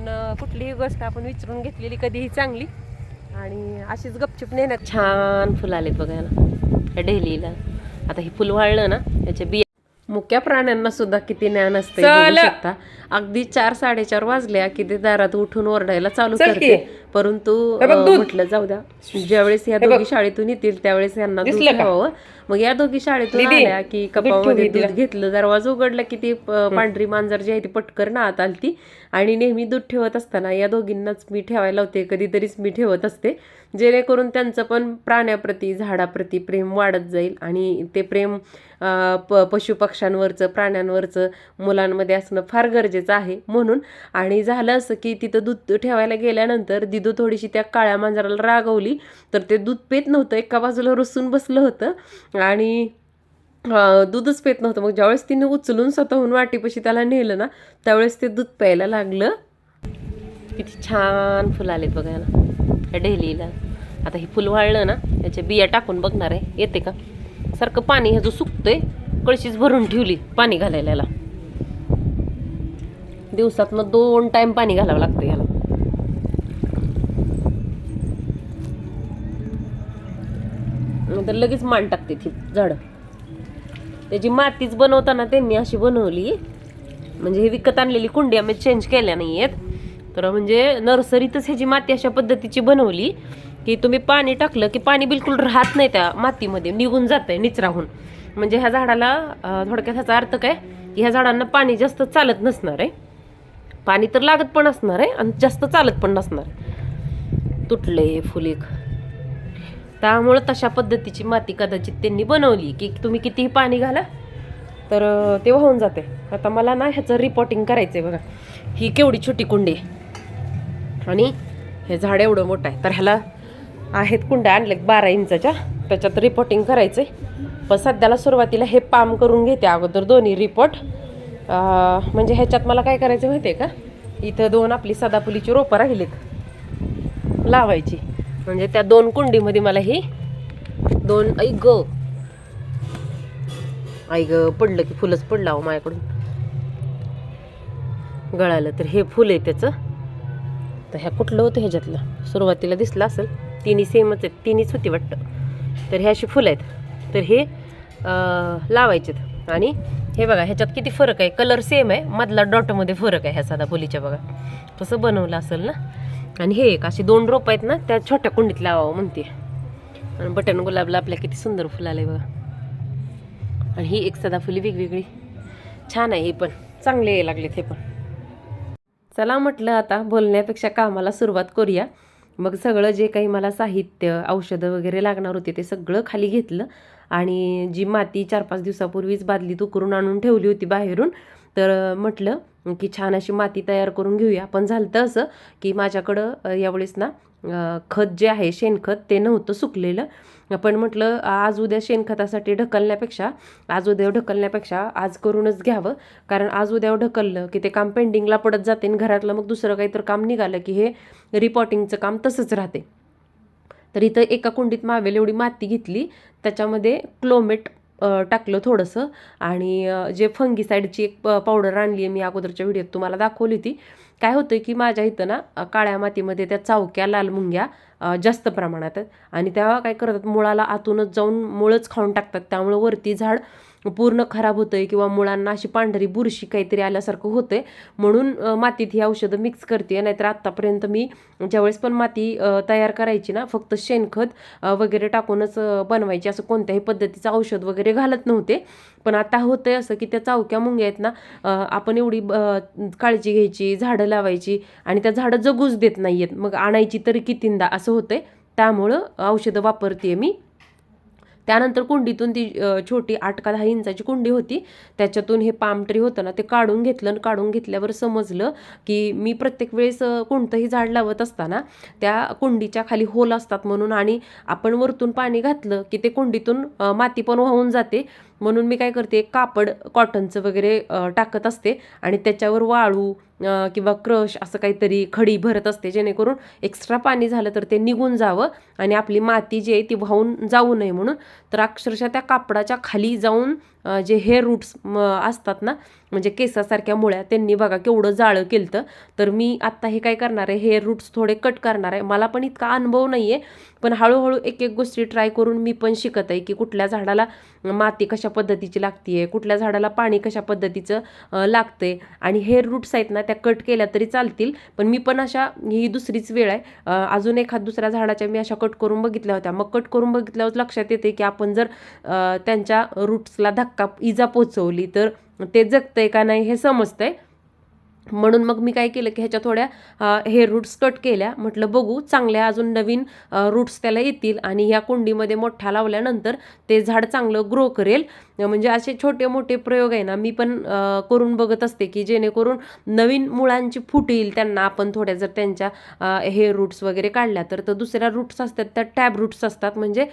पण कुठलीही गोष्ट आपण विचारून घेतलेली कधीही चांगली. आणि अशीच गपचूप नेण्यात छान फुलं आलेत बघा ना डेलीला. आता हे फुल वाळलं ना त्याचे बिया मुक्या प्राण्यांना सुद्धा किती ज्ञान असते अगदी चार साडेचार वाजल्या की ते दारात उठून ओरडायला चालू करते. परंतु. म्हटलं जाऊ द्या. ज्यावेळेस या. दोघी शाळेतून येतील त्यावेळेस यांना दूध मग या दोघी शाळेतून आल्या की कपामध्ये दूध तिला. घेतलं. दरवाजा उघडला की ती पांढरी मांजर जी आहे ती पटकर ना आत आलती. आणि नेहमी दूध ठेवत असताना या दोघींनाच मी ठेवायला होते कधीतरीच मी ठेवत असते. जेणेकरून त्यांचं पण प्राण्याप्रती झाडाप्रती प्रेम वाढत जाईल. आणि ते प्रेम प पशुपक्ष्यांवरचं प्राण्यांवरचं मुलांमध्ये असणं फार गरजेचं आहे म्हणून. आणि झालं असं की तिथं दूध ठेवायला गेल्यानंतर दिदू थोडीशी त्या काळ्या मांजराला रागवली तर ते दूध पेत नव्हतं. एका बाजूला रुसून बसलं होतं आणि दूधच पेत नव्हतं. मग ज्यावेळेस तिने उचलून स्वतःहून वाटीपाशी त्याला नेलं ना त्यावेळेस ते दूध प्यायला लागलं. किती छान फुलं आलेत बघा ना डेलीला आता हे फुल वाळलं ना याच्या बिया टाकून बघणार आहे. येते का? सारखं पाणी ह्याचं सुकतंय कळशीच भरून ठेवली पाणी घालायला. याला दिवसातनं दोन टाईम पाणी घालावं लागतं याला. तर लगेच मान टाकते ती झाडं. त्याची मातीच बनवताना त्यांनी अशी बनवली म्हणजे हे विकत आणलेली कुंडी आम्ही चेंज केल्या नाही आहेत तर म्हणजे नर्सरीतच ह्याची माती अशा पद्धतीची बनवली की तुम्ही पाणी टाकलं की पाणी बिलकुल राहत नाही त्या मातीमध्ये निघून जातंय निचराहून. म्हणजे ह्या झाडाला थोडक्यात ह्याचा अर्थ काय? की ह्या झाडांना पाणी जास्त चालत नसणार आहे. पाणी तर लागत पण असणार आहे आणि जास्त चालत पण नसणार आहे. तुटले फुल एक त्यामुळं तशा पद्धतीची माती कदाचित त्यांनी बनवली. की तुम्ही कितीही पाणी घाला तर ते वाहून जाते. आता मला ना ह्याचं रिपोर्टिंग करायचं आहे बघा. ही केवढी छोटी कुंडी आहे. आणि हे झाड एवढं मोठं आहे. तर ह्याला आहेत कुंड्या आणल्यात बारा इंचाच्या. त्याच्यात रिपोर्टिंग करायचं आहे पण सध्याला सुरुवातीला हे पाम करून घेते. अगोदर दोन्ही रिपोर्ट म्हणजे ह्याच्यात मला काय करायचं माहिती आहे का? इथं दोन आपली सदाफुलीची रोपं राहिलीत. लावायची. म्हणजे त्या दोन कुंडीमध्ये मला ही दोन ऐ ग. आई ग पडलं की फुलंच पडलं अहो माझ्याकडून. गळालं तर हे फुल आहे त्याचं. तर ह्या कुठलं होतं ह्याच्यातलं? सुरुवातीला दिसलं असेल. तिन्ही सेमच आहेत. तिन्हीच होती वाटतं. तर हे अशी फुलं आहेत. तर हे लावायचे लावायचेत. आणि हे बघा ह्याच्यात किती फरक आहे. कलर सेम आहे. मधला डॉटमध्ये फरक आहे ह्या साधा फुलीच्या बघा. तसं बनवलं असेल ना? आणि हे एक अशी दोन रोप आहेत ना त्या छोट्या कुंडीत लावावं म्हणते. आणि बटन गुलाबला आपल्या किती सुंदर फुलं आले बघा. आणि ही एक सदाफुली वेगवेगळी. छान आहे ही पण. चांगले यायला लागलेत हे पण. चला म्हटलं आता बोलण्यापेक्षा कामाला सुरुवात करूया. मग सगळं जे काही मला साहित्य औषधं वगैरे लागणार होते ते सगळं खाली घेतलं. आणि जी माती चार पाच दिवसापूर्वीच बादलीत उकरून आणून ठेवली होती बाहेरून तर म्हटलं की छान अशी माती तयार करून घेऊया. पण झालं तर असं की माझ्याकडं यावेळेस ना खत जे आहे शेणखत ते नव्हतं सुकलेलं. पण म्हटलं आज उद्या शेणखतासाठी ढकलण्यापेक्षा आज उद्या ढकलण्यापेक्षा आज करूनच घ्यावं. कारण आज उद्या ढकललं की ते काम पेंडिंगला पडत जाते आणि घरातलं मग दुसरं काही तर काम निघालं की हे रिपोर्टिंगचं काम तसंच राहते. तर इथं एका कुंडीत मावेल एवढी माती घेतली. त्याच्यामध्ये क्लोमेट टाकलं थोडंसं. आणि जे फंगीसाईडची एक प- पावडर आणली आहे मी अगोदरच्या व्हिडिओत तुम्हाला दाखवली होती. काय होतं की माझ्या इथं ना काळ्या मातीमध्ये त्या चावक्या लाल मुंग्या जास्त प्रमाणात आहेत. आणि त्या काय करतात मुळाला आतूनच जाऊन मुळच खाऊन टाकतात. त्यामुळं वरती झाड पूर्ण खराब होतं आहे किंवा मुळांना अशी पांढरी बुरशी काहीतरी आल्यासारखं होतं आहे म्हणून मातीत ही औषधं मिक्स करते नाहीतर आत्तापर्यंत मी ज्यावेळेस पण माती तयार करायची ना फक्त शेणखत वगैरे टाकूनच बनवायची. असं कोणत्याही पद्धतीचं औषध वगैरे घालत नव्हते. पण आता होतं आहे असं की त्या चावक्या मुंग्या आहेत ना आपण एवढी काळजी घ्यायची झाडं लावायची आणि त्या झाडं जगूच देत नाही आहेत मग आणायची तरी कितींदा असं होतं आहे त्यामुळं औषधं वापरते मी. त्यानंतर कुंडीतून ती छोटी आठ का दहा इंचाची कुंडी होती. त्याच्यातून हे पाम ट्री होतं ना ते काढून घेतलं आणि काढून घेतल्यावर समजलं की मी प्रत्येक वेळेस कोणतंही झाड लावत असताना त्या कुंडीच्या खाली होल असतात म्हणून आणि आपण वरतून पाणी घातलं की ते कुंडीतून माती पण वाहून जाते. म्हणून मी काय करते कापड कॉटनचं वगैरे टाकत असते आणि त्याच्यावर वाळू किंवा क्रश असं काहीतरी खडी भरत असते जेणेकरून एक्स्ट्रा पाणी झालं तर ते निघून जावं आणि आपली माती जी आहे ती वाहून जाऊ नये म्हणून तर अक्षरशः त्या कापडाच्या खाली जाऊन जे हेअर रूट्स असतात ना म्हणजे केसासारख्या मुळ्या त्यांनी बघा केवढं जाळं केलं तर मी आत्ता हे काय करणार आहे हेअर रूट्स थोडे कट करणार आहे. मला पण इतका अनुभव नाही आहे पण हळूहळू एक एक गोष्टी ट्राय करून मी पण शिकत आहे की कुठल्या झाडाला माती कशा पद्धतीची लागते आहे कुठल्या झाडाला पाणी कशा पद्धतीचं लागते आणि हेअर रूट्स आहेत ना त्या कट केल्या तरी चालतील पण मी पण अशा ही दुसरीच वेळ आहे. अजून एखाद दुसऱ्या झाडाच्या मी अशा कट करून बघितल्या होत्या. मग कट करून बघितल्यावर लक्षात येते की आपण जर त्यांच्या रूट्सला धक्का इजा पोचवली तर ते जगतंय का नाही हे समजतंय. म्हणून मग मी काय केलं की ह्याच्या थोड्या हेअर रूट्स कट केल्या. म्हटलं बघू चांगल्या अजून नवीन रूट्स त्याला येतील आणि ह्या कुंडीमध्ये मोठ्या लावल्यानंतर ते झाड चांगलं ग्रो करेल. म्हणजे असे छोटे मोठे प्रयोग आहे ना मी पण करून बघत असते की जेणेकरून नवीन मुळांची फूट येईल त्यांना. आपण थोड्या जर त्यांच्या हेअर रूट्स वगैरे काढल्या तर तर दुसऱ्या रूट्स असतात त्या टॅब रूट्स असतात. म्हणजे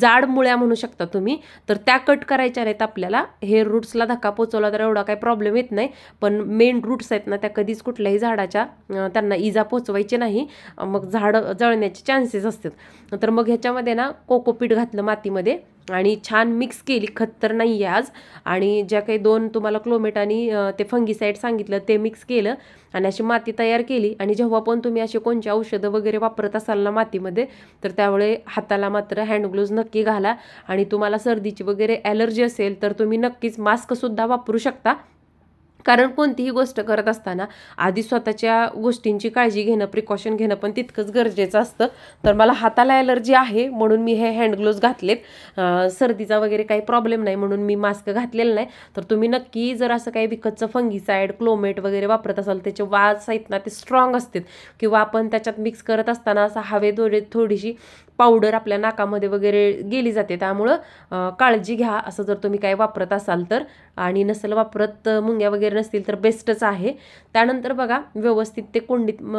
जाड मुळ्या म्हणू शकता तुम्ही. तर त्या कट करायच्या नाहीत आपल्याला. हेअर रूट्सला धक्का पोचवला तर एवढा काही प्रॉब्लेम येत नाही. पण मेन रूट्स आहेत ना त्या कधीच कुठल्याही झाडाच्या त्यांना इजा पोचवायची नाही. मग झाडं जळण्याचे चान्सेस असतात. तर मग ह्याच्यामध्ये ना कोकोपीट घातलं मातीमध्ये आणि छान मिक्स केली. खत तर नाही आहे आज. आणि ज्या काही दोन तुम्हाला क्लोमेट आणि ते फंगीसाईड सांगितलं ते मिक्स केलं आणि अशी माती तयार केली. आणि जेव्हा पण तुम्ही असे कोणते औषधं वगैरे वापरत असाल ना मातीमध्ये तर त्यावेळे हाताला मात्र हँडग्लोज नक्की घाला. आणि तुम्हाला सर्दीची वगैरे ॲलर्जी असेल तर तुम्ही नक्कीच मास्कसुद्धा वापरू शकता. कारण कोणतीही गोष्ट करत असताना आधी स्वतःच्या गोष्टींची काळजी घेणं प्रिकॉशन घेणं पण तितकंच गरजेचं असतं. तर मला हाताला ॲलर्जी आहे म्हणून मी हे हँड ग्लोव्ज घातलेत. सर्दीचा वगैरे काही प्रॉब्लेम नाही म्हणून मी मास्क घातलेलं नाही. तर तुम्ही नक्की जर असं काही विकतचं फंगीसाईड क्लोमेट वगैरे वापरत असाल त्याचे वास आहेत ना ते स्ट्रॉंग असतात किंवा आपण त्याच्यात मिक्स करत असताना असं हवे थोडे थोडीशी पावडर आपल्या नाकामध्ये वगैरे गेली जाते. त्यामुळं काळजी घ्या. असं जर तुम्ही काय वापरत असाल तर आणि नसेल वापरत मुंग्या वगैरे नसतील तर बेस्टच आहे. त्यानंतर बघा व्यवस्थित ते कुंडीत म,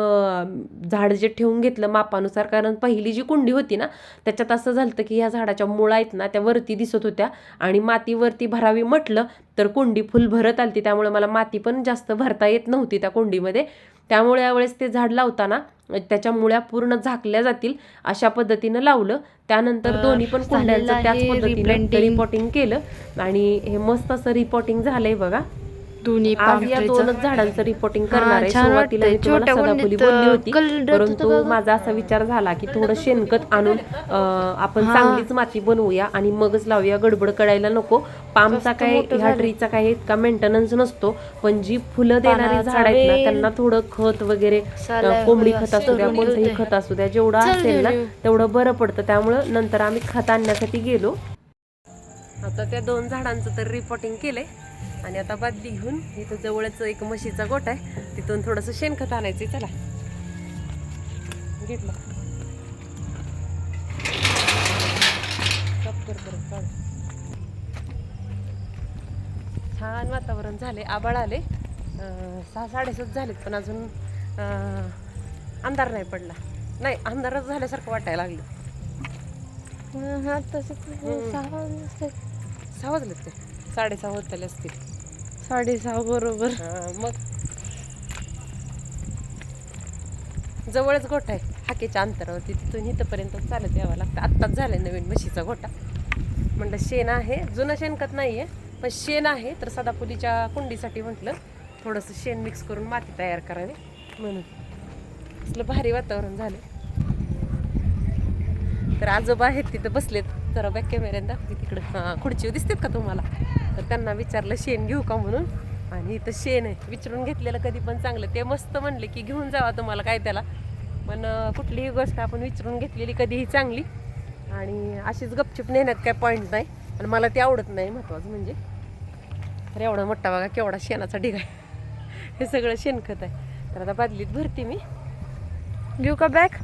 झाड जे ठेवून घेतलं मापानुसार कारण पहिली जी कुंडी होती ना त्याच्यात असं झालं की ह्या झाडाच्या मुळा आहेत ना त्या वरती दिसत होत्या आणि मातीवरती भरावी म्हटलं तर कुंडी फुल भरत आलती. त्यामुळे मला माती पण जास्त भरता येत नव्हती त्या कुंडीमध्ये. त्यामुळे यावेळेस ते झाड लावताना त्याच्या मुळ्या पूर्ण झाकल्या जातील अशा पद्धतीनं लावलं. त्यानंतर तर दोन्ही पण कुंड्यांचं त्याच पद्धतीनं. रिपोर्टिंग केलं. आणि हे मस्त असं रिपोर्टिंग झालंय बघा. दोन्ही आज या पामट्रीचं. दोनच झाडांचं रिपोर्टिंग करणार आहे छान सुरुवातीला मी वाटतंय. तुम्हाला छोट्या सदाफुली कुंडीत, बोलली होती कलरच परंतु. माझा असा विचार झाला की थोडं शेणखत आणून आपण. चांगलीच माती बनवूया आणि मगच लावूया गडबड करायला नको पामचा काय ह्या. ट्रीचा काही इतका मेंटेनन्स नसतो पण जी फुलं देणारी झाड आहेत ना. त्यांना थोडं खत वगैरे कोंबडी खत असू द्या कोणतंही. खत असू द्या जेवढं असेल ना. तेवढं बरं पडतं त्यामुळं नंतर आम्ही खत आणण्यासाठी गेलो आता त्या दोन झाडांचं तर रिपोर्टिंग केलंय आणि आता बादली घेऊन इथं जवळच एक म्हशीचा गोट आहे. तिथून थोडंसं शेणखत आणायचंय. चला. घेतलं. छान वातावरण झाले आबाळ आले सहा साडेसात झालेत पण अजून अं, अंधार नाही पडला. नाही अंधारच झाल्यासारखं वाटायला लागलं. सहा वाजलेत ते साडेसहा होत आले असतील. साडेसहा बरोबर. हा, मग? जवळच गोठा आहे. हाकेच्या अंतरावरती तिथून इथंपर्यंत चालत यावं लागतं. आत्ताच झालंय नवीन म्हशीचा गोठा. म्हटलं शेण आहे. जुनं शेणखत नाही आहे पण शेण आहे. तर सदाफुलीच्या कुंडीसाठी म्हटलं थोडंसं शेण मिक्स करून माती तयार करावी म्हणून. असलं भारी वातावरण झालं तर आजोबा आहेत तिथं बसलेत. जरा बॅक कॅमेऱ्यात दाखवते तिकडं. हां खुर्चीवर दिसतात का तुम्हाला? तर त्यांना विचारलं शेण घेऊ का म्हणून? आणि इथं शेण आहे. विचारून घेतलेलं कधी पण चांगलं. ते मस्त म्हणले की घेऊन जावा तुम्हाला काय त्याला. पण कुठलीही गोष्ट आपण विचारून घेतलेली कधीही चांगली. आणि अशीच गपचूप नेण्यात काय पॉईंट नाही. आणि मला ते आवडत नाही महत्त्वाचं म्हणजे. तर एवढा मोठा बघा केवढा शेणाचा ढिग आहे. हे सगळं शेणखत आहे. तर आता बादलीत भरते मी. घेऊ का बॅग?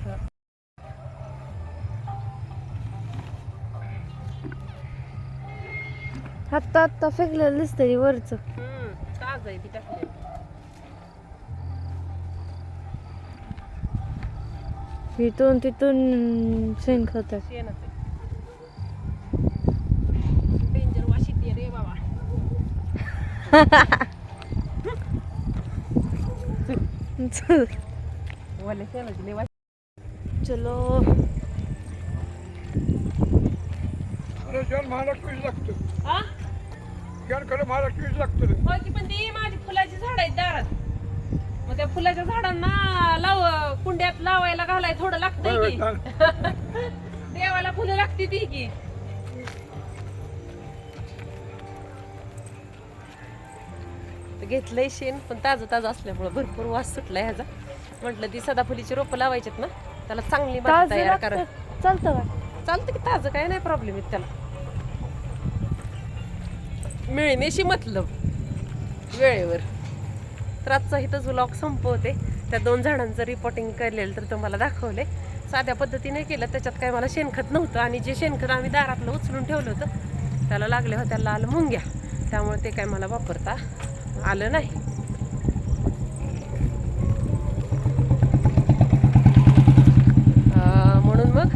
आत्ता आत्ता फेकलेलं दिसतंय वरच. ताज आहे ती टाकली. इथून तिथून शेणखत आहे. शेणच आहे. डेंजर वाशी ती रे बाबा. चल. वाले शेणाची लय वास- चलो. अरे जन महालक्ष्मीच लागतं? हा? जन खरं लागतं होय की पण ती माझी फुलाची झाड आहेत दारात. मग त्या फुलाच्या झाडांना लाव कुंड्यात लावायला घालाय थोडं लागतंय की. देवाला फुलं लागते ती की. घेतलंय शेण पण ताजं ताजं असल्यामुळं भरपूर वास सुटलाय ह्याचा. म्हटलं ती सदाफुलीची रोपं लावायच्यात ना त्याला चांगली माती तयार करा. चालतं का? चालतं की ताजं काय नाही प्रॉब्लेम येत त्याला. मिळण्याशी मतलब. वेळेवर. तर आजचा इथंच व्लॉग संपवते. त्या दोन झाडांचं रिपोर्टिंग केलेलं तर तुम्हाला दाखवले साध्या पद्धतीने केलं त्याच्यात काय मला शेणखत नव्हतं आणि जे शेणखत आम्ही दारातलं उचलून ठेवलं होतं त्याला लागले होत्या लाल मुंग्या. त्यामुळे ते काय मला वापरता आलं नाही. म्हणून मग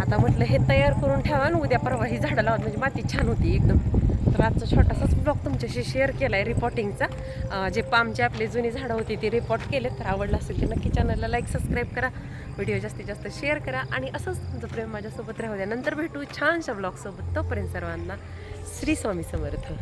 आता म्हटलं हे तयार करून ठेवा आणि उद्या परवा ही झाडं लावत म्हणजे माती छान होती एकदम. तर आजचा छोटासाच ब्लॉग तुमच्याशी शेअर केला आहे रिपोर्टिंगचा जे पामची आपली जुनी झाडं होती ती रिपोर्ट केले तर आवडलं असेल तर नक्की चॅनलला लाईक सबस्क्राईब करा. व्हिडिओ जास्तीत जास्त शेअर करा. आणि असंच तुमचं प्रेम माझ्यासोबत राहू द्या. नंतर भेटू छानशा ब्लॉगसोबत तोपर्यंत सर्वांना श्री स्वामी समर्थ.